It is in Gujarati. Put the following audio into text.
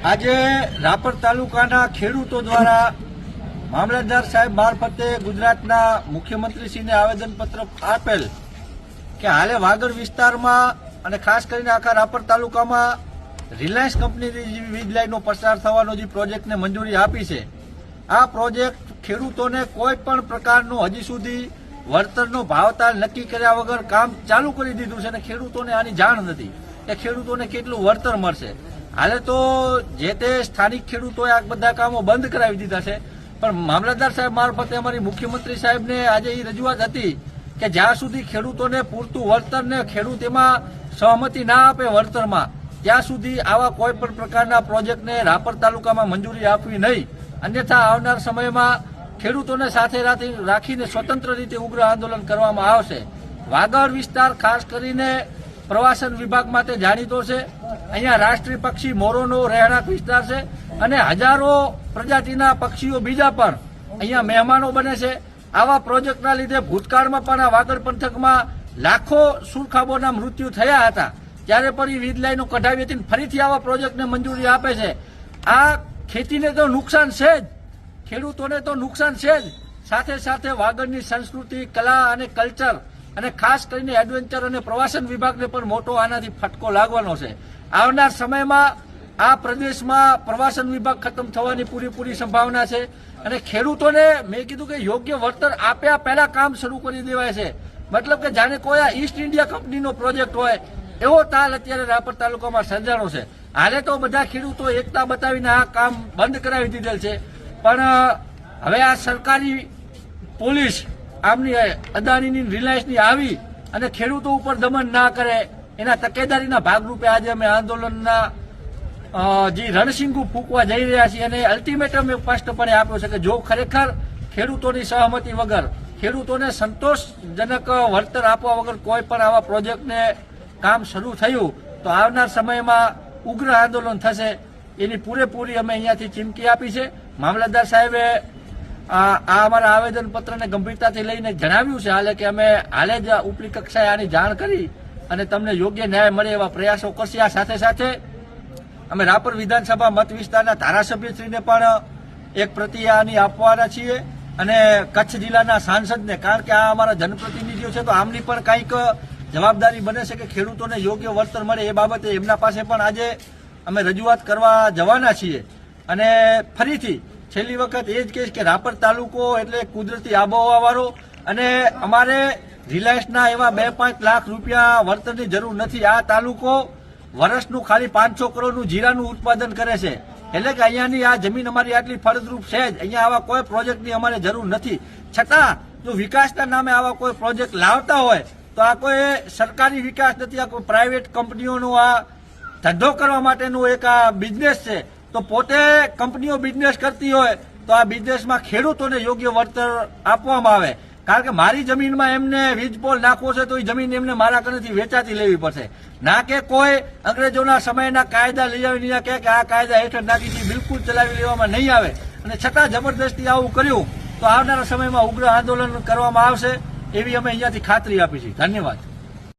આજે રાપર તાલુકાના ખેડૂતો દ્વારા મામલતદાર સાહેબ મારફતે ગુજરાતના મુખ્યમંત્રીશ્રીને આવેદનપત્ર આપેલ કે હાલે વાગડ વિસ્તારમાં અને ખાસ કરીને આખા રાપર તાલુકામાં રિલાયન્સ કંપનીની જે વીજ લાઇનનો પસાર થવાનો જે પ્રોજેક્ટને મંજૂરી આપી છે, આ પ્રોજેક્ટ ખેડૂતોને કોઈ પણ પ્રકારનો હજી સુધી વળતરનો ભાવતાલ નક્કી કર્યા વગર કામ ચાલુ કરી દીધું છે અને ખેડૂતોને આની જાણ નથી કે ખેડૂતોને કેટલું વળતર મળશે. હાલે તો જે તે સ્થાનિક ખેડૂતોએ આ બધા કામો બંધ કરાવી દીધા છે. પણ મામલતદાર સાહેબ મારફતે અમારી મુખ્યમંત્રી સાહેબને આજે એ રજૂઆત હતી કે જ્યાં સુધી ખેડૂતોને પૂરતું વળતર ને ખેડૂત એમાં સહમતિ ના આપે વળતરમાં, ત્યાં સુધી આવા કોઈ પણ પ્રકારના પ્રોજેક્ટને રાપર તાલુકામાં મંજૂરી આપવી નહીં. અન્યથા આવનાર સમયમાં ખેડૂતોને સાથે રાખીને સ્વતંત્ર રીતે ઉગ્ર આંદોલન કરવામાં આવશે. વાગડ વિસ્તાર ખાસ કરીને પ્રવાસન વિભાગ માટે જાણીતો છે. અહીંયા રાષ્ટ્રીય પક્ષી મોરોનો રહેણાંક વિસ્તાર છે અને હજારો પ્રજાતિના પક્ષીઓ બીજા પણ અહીંયા મહેમાનો બને છે. આવા પ્રોજેક્ટના લીધે ભૂતકાળમાં પણ આ વાગડ પંથકમાં લાખો સુરખાબોના મૃત્યુ થયા હતા. ત્યારે પણ એ વીજ લાઈનો કઢાવી હતી ફરીથી આવા પ્રોજેક્ટને મંજૂરી આપે છે. આ ખેતીને તો નુકસાન છે જ. ખેડૂતોને તો નુકસાન છે જ. સાથે સાથે વાગડની સંસ્કૃતિ, કલા અને કલ્ચર અને ખાસ કરીને એડવેન્ચર અને પ્રવાસન વિભાગને પણ મોટો આનાથી ફટકો લાગવાનો છે. આવનાર સમયમાં આ પ્રદેશમાં પ્રવાસન વિભાગ ખતમ થવાની પૂરેપૂરી સંભાવના છે અને ખેડૂતોને મેં કીધું કે યોગ્ય વળતર આપ્યા પહેલા કામ શરૂ કરી દેવાય છે. મતલબ કે જાણે આ ઈસ્ટ ઇન્ડિયા કંપનીનો પ્રોજેક્ટ હોય, એવો તાલ અત્યારે રાપર તાલુકામાં સર્જાણો છે. હાલે તો બધા ખેડૂતો એકતા બતાવીને આ કામ બંધ કરાવી દીધેલ છે. પણ હવે આ સરકારી પોલીસ આમની અદાણીની રિલાયન્સની આવી અને ખેડૂતો ઉપર દમન ના કરે, એના તકેદારીના ભાગરૂપે આજે અમે આંદોલનના જે રણસિંગુ ફૂંકવા જઈ રહ્યા છીએ અને અલ્ટિમેટમ એ સ્પષ્ટપણે આપ્યો છે કે જો ખરેખર ખેડૂતોની સહમતિ વગર, ખેડૂતોને સંતોષજનક વળતર આપવા વગર કોઈ પણ આવા પ્રોજેક્ટને કામ શરૂ થયું, તો આવનાર સમયમાં ઉગ્ર આંદોલન થશે. એની પૂરેપૂરી અમે અહીંયાથી ચીમકી આપી છે. મામલતદાર સાહેબે આ અમારા આવેદનપત્રને ગંભીરતાથી લઈને જણાવ્યું છે હાલે કે અમે હાલે જ ઉપલી કક્ષાએ આની જાણ કરી અને તમને યોગ્ય ન્યાય મળે એવા પ્રયાસો કરશે. આ સાથે સાથે અમે રાપર વિધાનસભા મત વિસ્તારના ધારાસભ્યશ્રીને પણ એક પ્રતિયાની આપવાના છીએ અને કચ્છ જિલ્લાના સાંસદને, કારણ કે આ અમારા જનપ્રતિનિધિઓ છે, તો આમની પણ કંઈક જવાબદારી બને છે કે ખેડૂતોને યોગ્ય વળતર મળે એ બાબતે એમના પાસે પણ આજે અમે રજૂઆત કરવા જવાના છીએ. અને ફરીથી છેલ્લી વખત એ જ કહીશ કે રાપર તાલુકો એટલે કુદરતી આબોહવા વાળો અને અમારે રિલાયન્સના એવા બે પાંચ લાખ રૂપિયા વળતરની જરૂર નથી. આ તાલુકો વર્ષનું ખાલી પાંચસો કરોડનું જીરાનું ઉત્પાદન કરે છે. એટલે કે અહીંયાની આ જમીન અમારી આટલી ફળદ્રુપ છે જ. અહીંયા આવા કોઈ પ્રોજેક્ટની અમારે જરૂર નથી. છતાં, જો વિકાસના નામે આવા કોઈ પ્રોજેક્ટ લાવતા હોય, તો આ કોઈ સરકારી વિકાસ નથી. આ કોઈ પ્રાઇવેટ કંપનીઓનો આ ધંધો કરવા માટેનું એક આ બિઝનેસ છે. તો પોતે કંપનીઓ બિઝનેસ કરતી હોય તો આ બિઝનેસમાં ખેડૂતોને યોગ્ય વળતર આપવામાં આવે. કારણ કે મારી જમીનમાં એમને વીજ પોલ નાખવો છે તો એ જમીન એમને મારા કનેથી વેચાતી લેવી પડશે. ના કે કોઈ અંગ્રેજોના સમયના કાયદા લઈ આવીને કે આ કાયદા હેઠળ નાખીથી બિલકુલ ચલાવી લેવામાં નહીં આવે. અને છતાં જબરદસ્તી આવું કર્યું તો આવનારા સમયમાં ઉગ્ર આંદોલન કરવામાં આવશે એવી અમે અહીંયાથી ખાતરી આપી છે ધન્યવાદ.